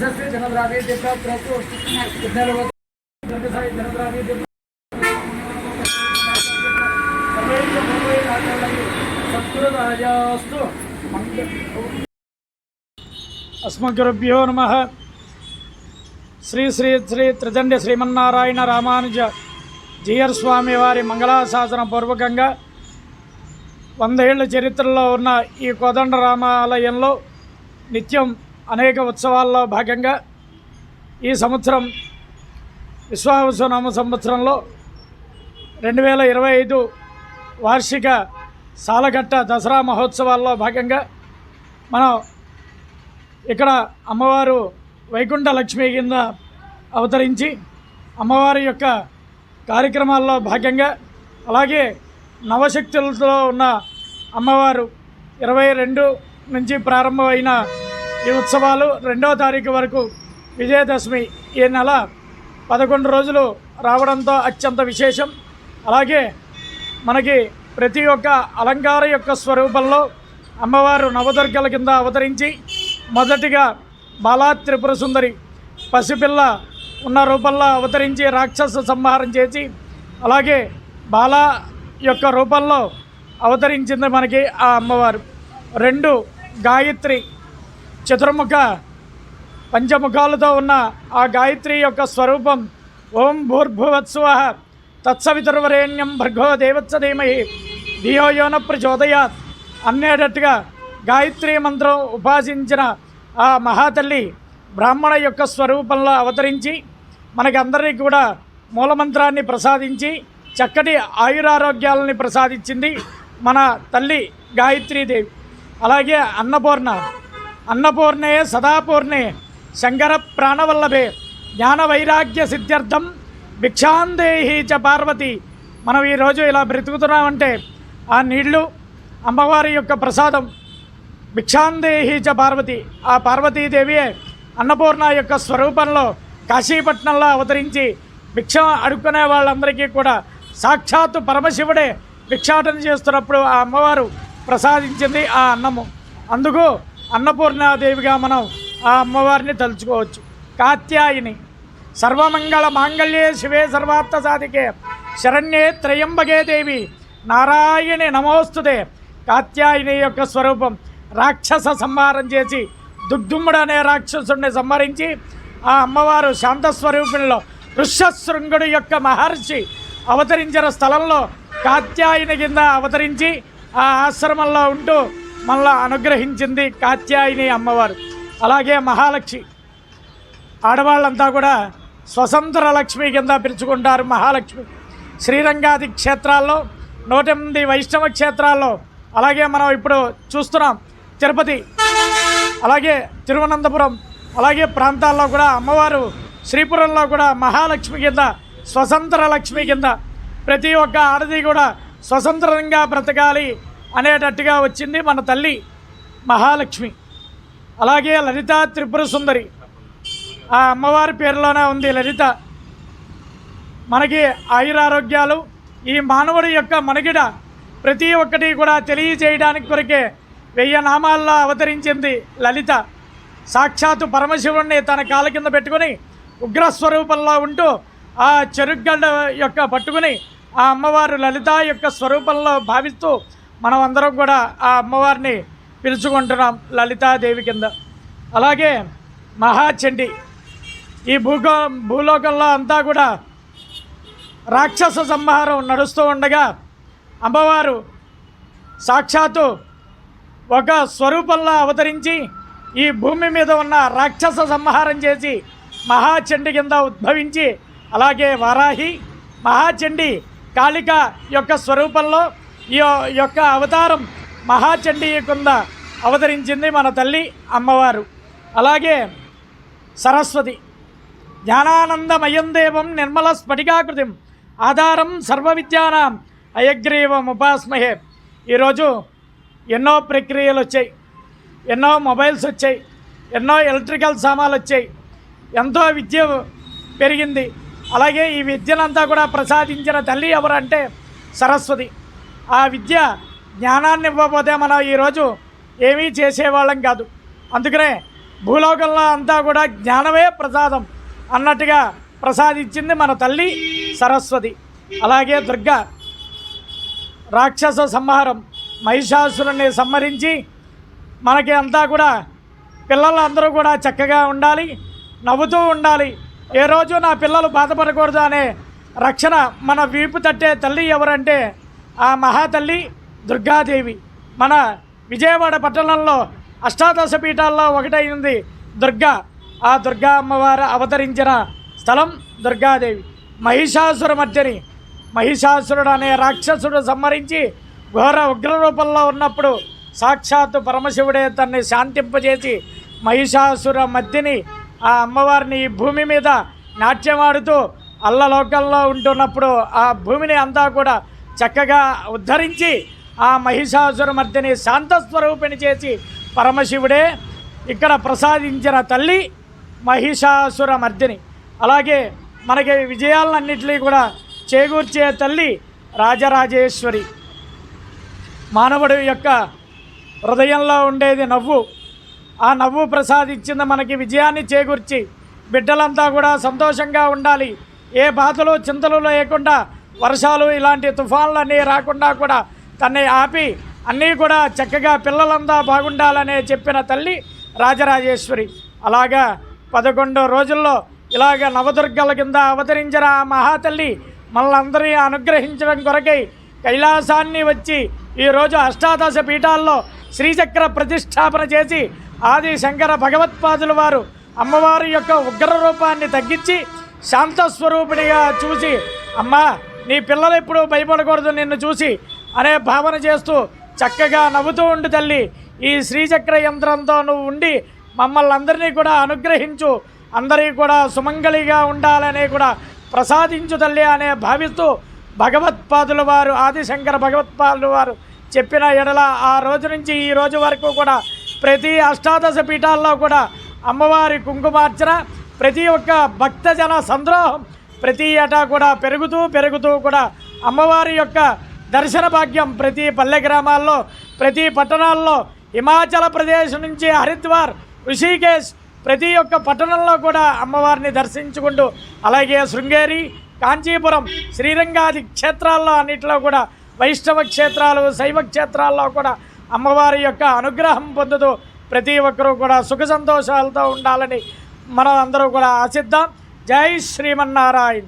విశస్య జనద్రావే దీపాత్రకు జనద్రావే జనద్రావే సత్కృరాజాస్తు అస్మద్గురుభ్యో నమ. శ్రీ శ్రీ శ్రీ త్రిదండి శ్రీమన్నారాయణ రామానుజ జీయర్ స్వామి వారి మంగళాశాసన పూర్వకంగా వందేళ్ళ చరిత్రలో ఉన్న ఈ కోదండ రామాలయంలో నిత్యం అనేక ఉత్సవాల్లో భాగంగా ఈ సంవత్సరం విశ్వావసునామ సంవత్సరంలో రెండు వేల ఇరవై ఐదు వార్షిక సాలగట్ట దసరా మహోత్సవాల్లో భాగంగా మనం ఇక్కడ అమ్మవారు వైకుంఠ లక్ష్మి కింద అవతరించి అమ్మవారి యొక్క కార్యక్రమాల్లో భాగంగా అలాగే నవశక్తులతో ఉన్న అమ్మవారు ఇరవై రెండు నుంచి ప్రారంభమైన ఈ ఉత్సవాలు రెండవ తారీఖు వరకు విజయదశమి ఈ నెల పదకొండు రోజులు రావడంతో అత్యంత విశేషం. అలాగే మనకి ప్రతి ఒక్క అలంకార యొక్క స్వరూపంలో అమ్మవారు నవదుర్గల కింద అవతరించి మొదటిగా బాలా త్రిపుర సుందరి పసిపిల్ల ఉన్న రూపంలో అవతరించి రాక్షస సంహారం చేసి అలాగే బాలా యొక్క రూపంలో అవతరించింది మనకి ఆ అమ్మవారు. రెండు గాయత్రి చతుర్ముఖ పంచముఖాలతో ఉన్న ఆ గాయత్రి యొక్క స్వరూపం ఓం భూర్భువత్సువ తత్సవితుర్వరేణ్యం భర్గో దేవత్స ధీమహి. ధియో యోన ప్రచోదయాత్. అనేటట్టుగా గాయత్రి మంత్రం ఉపాసించిన ఆ మహాతల్లి బ్రాహ్మణ యొక్క స్వరూపంలో అవతరించి మనకి అందరికీ కూడా మూలమంత్రాన్ని ప్రసాదించి చక్కటి ఆయురారోగ్యాలని ప్రసాదించింది మన తల్లి గాయత్రీదేవి. అలాగే అన్నపూర్ణ అన్నపూర్ణే సదాపూర్ణే శంకర ప్రాణవల్లభే జ్ఞాన వైరాగ్య సిద్ధ్యర్థం భిక్షాందేహి చ పార్వతి. మనం ఈరోజు ఇలా బ్రతుకుతున్నామంటే ఆ నీళ్ళు అమ్మవారి యొక్క ప్రసాదం భిక్షాందేహి చ పార్వతి. ఆ పార్వతీదేవియే అన్నపూర్ణ యొక్క స్వరూపంలో కాశీపట్నంలో అవతరించి భిక్ష అడుక్కునే వాళ్ళందరికీ కూడా సాక్షాత్తు పరమశివుడే భిక్షాటన చేస్తున్నప్పుడు ఆ అమ్మవారు ప్రసాదించింది ఆ అన్నము. అందుకు అన్నపూర్ణాదేవిగా మనం ఆ అమ్మవారిని తలుచుకోవచ్చు. కాత్యాయిని. సర్వమంగళ మాంగళ్యే శివే సర్వార్థ సాధికే. శరణ్యే త్రయంబగే దేవి. నారాయణి నమోస్తుదే కాత్యాయని యొక్క స్వరూపం రాక్షస సంహారం చేసి దుగ్దుమ్ముడు అనే రాక్షసుడిని సంహరించి ఆ అమ్మవారు శాంతస్వరూపంలో ఋష్యశృంగుడు యొక్క మహర్షి అవతరించిన స్థలంలో కాత్యాయని కింద అవతరించి ఆ ఆశ్రమంలో ఉంటూ మనల్ని అనుగ్రహించింది కాత్యాయని అమ్మవారు. అలాగే మహాలక్ష్మి. ఆడవాళ్ళంతా కూడా స్వతంత్ర లక్ష్మి కింద పిలుచుకుంటారు మహాలక్ష్మి. శ్రీరంగాది క్షేత్రాల్లో నూట ఎనిమిది వైష్ణవ క్షేత్రాల్లో. అలాగే మనం ఇప్పుడు చూస్తున్నాం తిరుపతి. అలాగే తిరువనంతపురం. అలాగే ప్రాంతాల్లో కూడా అమ్మవారు శ్రీపురంలో కూడా మహాలక్ష్మి కింద స్వతంత్ర లక్ష్మి కింద ప్రతి ఒక్క ఆడది కూడా స్వతంత్రంగా బ్రతకాలి అనేటట్టుగా వచ్చింది మన తల్లి మహాలక్ష్మి. అలాగే లలిత త్రిపుర సుందరి. ఆ అమ్మవారి పేరులోనే ఉంది లలిత. మనకి ఆయురారోగ్యాలు ఈ మానవుడి యొక్క మనుగిడ ప్రతి ఒక్కటి కూడా తెలియజేయడానికి కొరకే వెయ్యి నామాల్లో అవతరించింది లలిత. సాక్షాత్తు పరమశివుణ్ణి తన కాల కింద పెట్టుకుని ఉగ్రస్వరూపంలో ఉంటూ ఆ చెరుగడ్డ యొక్క పట్టుకుని ఆ అమ్మవారు లలిత యొక్క స్వరూపంలో భావిస్తూ మనం అందరం కూడా ఆ అమ్మవారిని పిలుచుకుంటున్నాం లలితాదేవి కింద. అలాగే మహాచండి ఈ భూగో భూలోకంలో అంతా కూడా రాక్షస సంహారం నడుస్తూ ఉండగా అమ్మవారు సాక్షాత్తు ఒక స్వరూపంలో అవతరించి ఈ భూమి మీద ఉన్న రాక్షస సంహారం చేసి మహాచండి కింద ఉద్భవించి అలాగే వారాహి మహాచండి కాళిక యొక్క స్వరూపంలో ఈ యొక్క అవతారం మహాచండి కింద అవతరించింది మన తల్లి అమ్మవారు. అలాగే సరస్వతి. జ్ఞానానందమయం దేవం నిర్మల స్ఫటికాకృతిం. ఆధారం సర్వ విద్యానాం అయగ్రీవం ఉపాస్మహే. ఈరోజు ఎన్నో ప్రక్రియలు వచ్చాయి ఎన్నో మొబైల్స్ వచ్చాయి. ఎన్నో ఎలక్ట్రికల్ సామాన్లు వచ్చాయి ఎంతో విద్య పెరిగింది. అలాగే ఈ విద్యనంతా కూడా ప్రసాదించిన తల్లి ఎవరంటే సరస్వతి. ఆ విద్య జ్ఞానాన్ని ఇవ్వకపోతే మనం ఈరోజు ఏమీ చేసేవాళ్ళం కాదు. అందుకనే భూలోకంలో అంతా కూడా జ్ఞానమే ప్రసాదం అన్నట్టుగా ప్రసాదించింది మన తల్లి సరస్వతి. అలాగే దుర్గా రాక్షస సంహారం మహిషాసురుణ్ణి సంహరించి మనకి అంతా కూడా పిల్లలందరూ కూడా చక్కగా ఉండాలి నవ్వుతూ ఉండాలి. ఏ రోజు నా పిల్లలు బాధపడకూడదు అనే రక్షణ మన వీపు తట్టే తల్లి ఎవరంటే ఆ మహాతల్లి దుర్గాదేవి. మన విజయవాడ పట్టణంలో అష్టాదశ పీఠాల్లో ఒకటైంది దుర్గా. ఆ దుర్గా అమ్మవారు అవతరించిన స్థలం దుర్గాదేవి. మహిషాసుర మధ్యని. మహిషాసురుడు అనే రాక్షసుడు సంహరించి ఘోర ఉగ్ర రూపంలో ఉన్నప్పుడు సాక్షాత్తు పరమశివుడే తన్ని శాంతింపజేసి మహిషాసుర మధ్యని ఆ అమ్మవారిని ఈ భూమి మీద నాట్యమాడుతూ అల్లలోకంలో ఉంటున్నప్పుడు ఆ భూమిని అంతా కూడా చక్కగా ఉద్ధరించి ఆ మహిషాసుర మధ్యని శాంతస్వరూపిణి చేసి పరమశివుడే ఇక్కడ ప్రసాదించిన తల్లి మహిషాసుర మర్దిని. అలాగే మనకి విజయాలన్నింటినీ కూడా చేకూర్చే తల్లి రాజరాజేశ్వరి. మానవుడు యొక్క హృదయంలో ఉండేది నవ్వు. ఆ నవ్వు ప్రసాదించింది మనకి విజయాన్ని చేకూర్చి బిడ్డలంతా కూడా సంతోషంగా ఉండాలి. ఏ బాధలు చింతలు లేకుండా వర్షాలు ఇలాంటి తుఫాన్లు అన్నీ రాకుండా కూడా తన్ని ఆపి అన్నీ కూడా చక్కగా పిల్లలంతా బాగుండాలనే చెప్పిన తల్లి రాజరాజేశ్వరి. అలాగా పదకొండు రోజుల్లో ఇలాగ నవదుర్గల కింద అవతరించిన ఆ మహాతల్లి మనల్ని అనుగ్రహించడం కొరకై కైలాసాన్ని వచ్చి ఈరోజు అష్టాదశ పీఠాల్లో శ్రీచక్ర ప్రతిష్టాపన చేసి ఆది శంకర భగవత్పాదుల వారు అమ్మవారి యొక్క ఉగ్ర రూపాన్ని తగ్గించి శాంతస్వరూపిణిగా చూసి అమ్మా నీ పిల్లలు ఎప్పుడు భయపడకూడదు నిన్ను చూసి. అనే భావన చేస్తూ చక్కగా నవ్వుతూ ఉండు తల్లి. ఈ శ్రీచక్ర యంత్రంతో నువ్వు ఉండి మమ్మల్ని అందరినీ కూడా అనుగ్రహించు. అందరికీ కూడా సుమంగళిగా ఉండాలనే కూడా ప్రసాదించు తల్లి అనే భావిస్తూ భగవత్పాదుల వారు ఆదిశంకర భగవత్పాదుల వారు చెప్పిన ఎడల ఆ రోజు నుంచి ఈ రోజు వరకు కూడా ప్రతి అష్టాదశ పీఠాల్లో కూడా అమ్మవారి కుంకుమార్చన ప్రతి ఒక్క భక్తజన సంద్రోహం ప్రతి ఏటా కూడా పెరుగుతూ పెరుగుతూ కూడా అమ్మవారి యొక్క దర్శన భాగ్యం ప్రతి పల్లె గ్రామాల్లో ప్రతి పట్టణాల్లో హిమాచల ప్రదేశ్ నుంచి హరిద్వార్ ఋషికేశ్ ప్రతి ఒక్క పట్టణంలో కూడా అమ్మవారిని దర్శించుకుంటూ అలాగే శృంగేరి కాంచీపురం శ్రీరంగాది క్షేత్రాల్లో అన్నింటిలో కూడా వైష్ణవ క్షేత్రాలు శైవ క్షేత్రాల్లో కూడా అమ్మవారి యొక్క అనుగ్రహం పొందుతూ ప్రతి ఒక్కరూ కూడా సుఖ సంతోషాలతో ఉండాలని మనం అందరూ కూడా ఆశిద్దాం. జై శ్రీమన్నారాయణ.